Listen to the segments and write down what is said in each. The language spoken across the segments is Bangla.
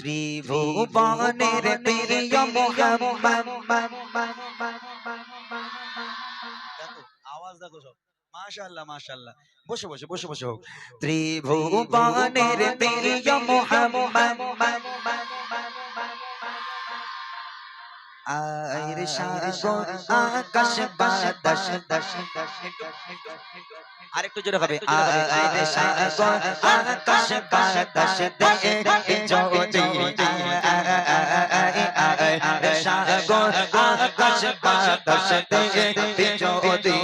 ত্রিভুবনের প্রিয় মোহাম্মদ। দেখো আওয়াজ দেখো সব। মাশাআল্লাহ মাশাআল্লাহ। বসে বসে বসে বসে হোক। ত্রিভুবনের প্রিয় মোহাম্মদ। আয়ের সাগর আকাশ বাতাস আরেকটু জোরে হবে আয়ের সাগর আকাশ বাতাস দেখে যদি আয়ের সাগর আকাশ বাতাস দেখে যদি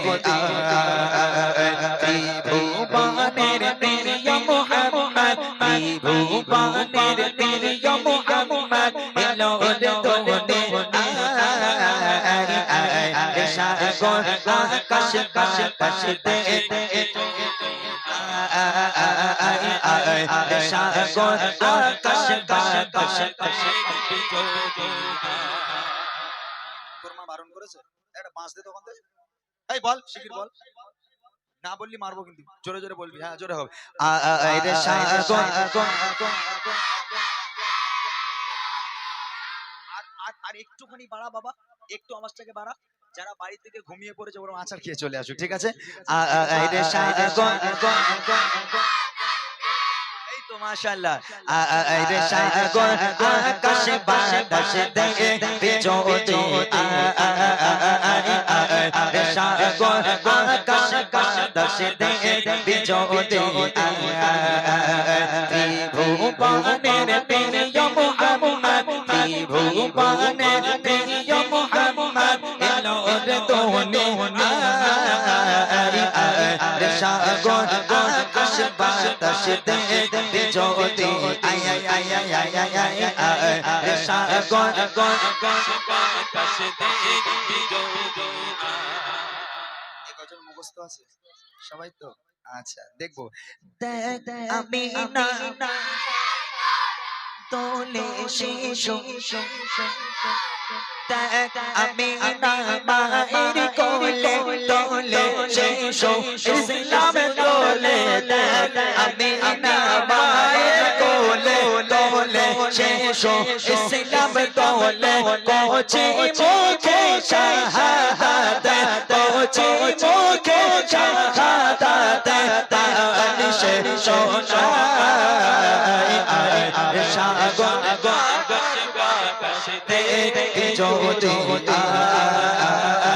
ত্রিভুবনের প্রিয় মোহাম্মদ ত্রিভুবনের না বললি মারবো কিন্তু জোরে জোরে বলবি হ্যাঁ জোরে হবে আর একটুখানি বাড়া বাবা একটু আওয়াজটাকে বাড়া যারা বাড়ি থেকে ঘুমিয়ে পড়েছে ওরা আচার খেয়ে চলে আসুক ঠিক আছে আয়ের সাগর এই তো মাশাআল্লাহ আয়ের সাগর আকাশ বাতাস দেখে যদি আয়ের সাগর আকাশ বাতাস দেখে যদি ত্রিভুবনের প্রিয় মোহাম্মদ ত্রিভুবনের মুখস্থ আছে সবাই তো আচ্ছা দেখব আমি তোলে শিশু আমি না এসো ইসলামের দোলে আমি নামায়ের কোলে দোলে এসো ইসলামের দোলে পৌঁছি মুখে শাহাদাত পৌঁছি মুখে শাহাদাত তানিশে সোনাই সাগর গা গা গা গা দে জো জো আ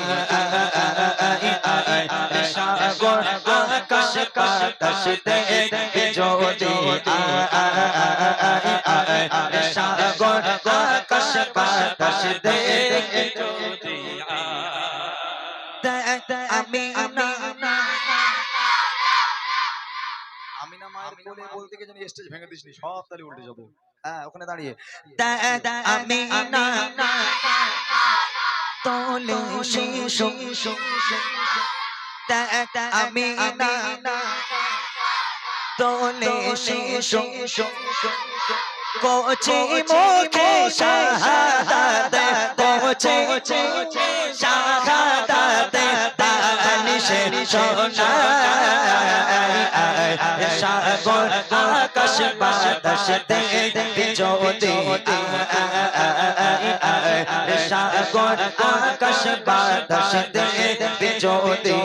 আকাশ বাতাস দেখে যদি সাগর আকাশ বাতাস দেখে না আমি না মায়ের সব হ্যাঁ ওখানে দাঁড়িয়ে আমি না তোলে শিশু আমি না তোলে শিশু কোচি মুখে শাহাদাত কোচি শাহাদাত তানিশে সোনাই সাগর আকাশ বাতাস যদি गोर आकाश बादश दे बिजो दी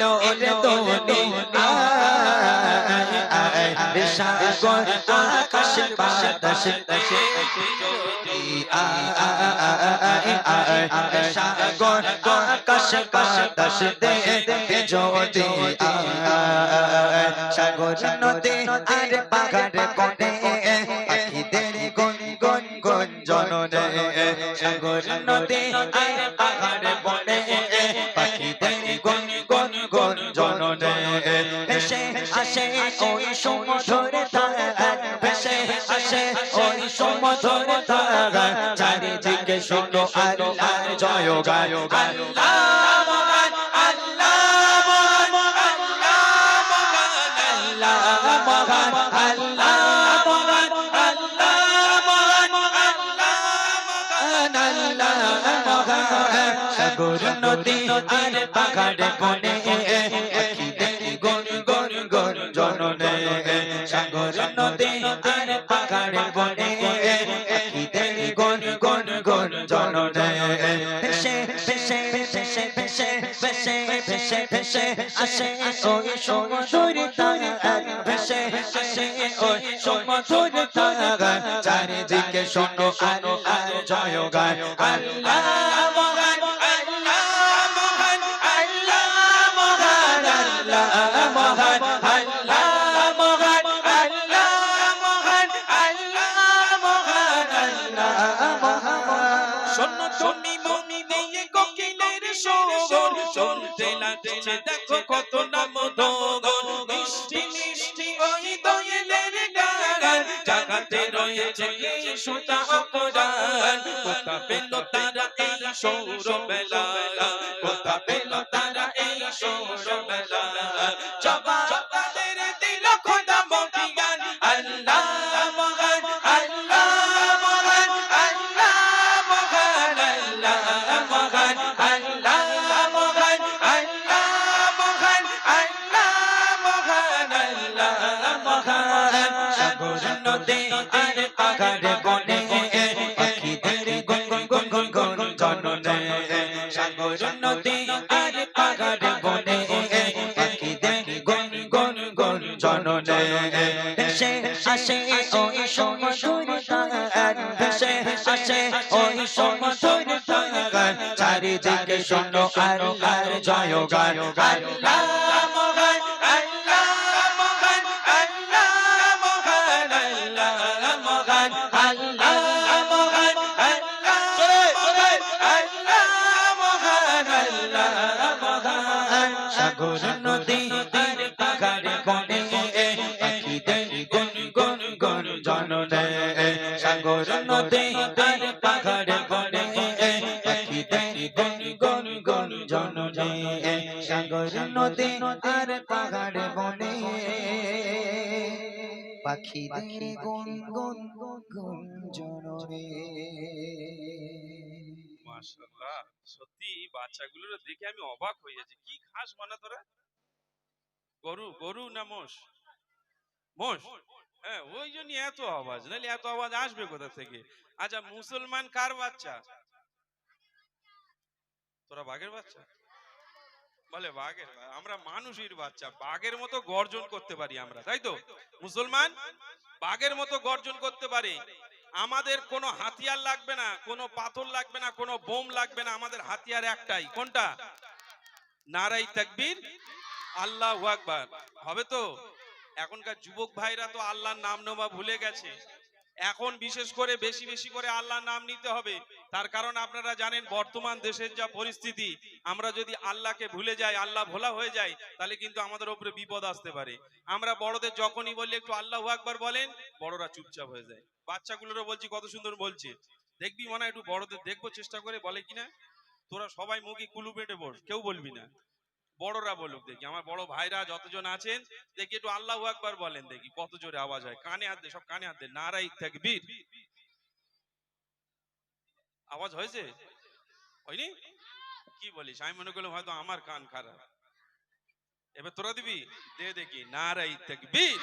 আলোর দোনে আয় আয় সাগর আকাশ বাতাস সাগর আকাশ বাতাস দে জ্যোতি সাগর নদী আর বাগার কোণে পাখিদের বনে সমতা চারিদিকে শোনো আল্লাহর জয় গায় আল্লাহ মহান আল্লাহ আল্লাহ আল্লাহ আল্লাহ আল্লাহ নদী আর পাহাড় বনে গুন জননে সাগর নদী আর পাহাড় বনে পাখিদের গুন গুন গুন জননে। ভেসে ভেসে ভেসে ভেসে ভেসে ভেসে ভেসে, আসে ওই সমুদ্র তার ভেসে, আসে ওই সমুদ্র তার চারিদিকে শোনো আল্লাহ জয় গায় আল্লাহ মহান আল্লাহ মহান আল্লাহ মহান আল্লাহ মহান। দেখো কত না মধুর মিষ্টি মিষ্টি ওই দোয়েলের গান। জাগাতে রয়েছে এই সুতা অপরাণ। কোথা পেল তারা এই সৌরবেলা কোথা পেল তারা এই সৌর সাগর নদী আর পাহাড় বনে পাখিদের গুন গুন গুন গুন গুন জননে সাগর নদী আর পাহাড় বনে পাখিদের গুন গুন গুন জননে ভেসে আসে ওই সমুদ্র তার ভেসে আসে ওই সমুদ্র তার চারিদিকে শোনো আল্লাহর জয় গান আল্লাহ সাগর নদী তীর পাহাড় বনে পাখিদের গুন গুন গুন জননে সাগর নদী তীর পাহাড় বনে পাখিদের গুন গুন গুন জননে সাগর নদী আর পাহাড় বনে পাখিদের গুন গুন গুন জননে মাশাআল্লাহ, সত্যি বাচ্চাগুলোর দেখে আমি অবাক হয়ে যাচ্ছি। কি তোরা? গরু গরু না মোষ? মোষ? হ্যাঁ ওই জন্য এত আওয়াজ, নাহলে এত আওয়াজ আসবে কোথা থেকে? আচ্ছা মুসলমান কার বাচ্চা? তোরা বাঘের বাচ্চা? বলে বাঘের আমরা মানুষের বাচ্চা, বাঘের মতো গর্জন করতে পারি আমরা, তাই তো? মুসলমান বাঘের মতো গর্জন করতে পারি। আমাদের কোনো হাতিয়ার লাগবে না, কোনো পাথর লাগবে না, কোনো বোম লাগবে না, আমাদের হাতিয়ার একটাই। কোনটা? নারাই তাকবীর। আল্লাহ আকবার। হবে তো? এখনকার যুবক ভাইরা তো আল্লাহর নাম নেওয়া ভুলে গেছে। এখন বিশেষ করে বেশি বেশি করে আল্লাহর নাম নিতে হবে। তার কারণ আপনারা জানেন, বর্তমান দেশের যা পরিস্থিতি, আমরা যদি আল্লাহকে ভুলে যাই, আল্লাহ ভোলা হয়ে যায়, তাহলে কিন্তু আমাদের উপরে বিপদ আসতে পারে। আমরা বড়দের যখনই বলি, একটু আল্লাহ আকবার বলেন, বড়রা চুপচাপ হয়ে যায়। বাচ্চাগুলোরও বলছি, কত সুন্দর বলছে। দেখবি মনে একটু বড়দের দেখব চেষ্টা করে, বলে কিনা? তোরা সবাই মুখে কুলু পেটে বস, কেউ বলবি না। বড়রা বলুক দেখি। আমার বড় ভাইরা যতজন আছেন, দেখি একটু আল্লাহ একবার বলেন দেখি, কত জোরে আওয়াজ হয়। কানে হাত সব কানে হাত নারাই থাকবি আওয়াজ হয়েছে? হয়নি? কি বলিস? আমি মনে করলাম হয়তো আমার কান খারাপ। এবার তোরা দিবি? দে দেখি। নারাই তাকবীর।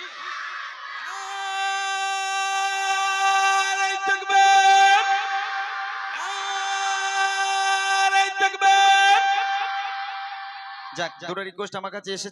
যাক দুটো রিকোয়েস্ট আমার কাছে এসেছে।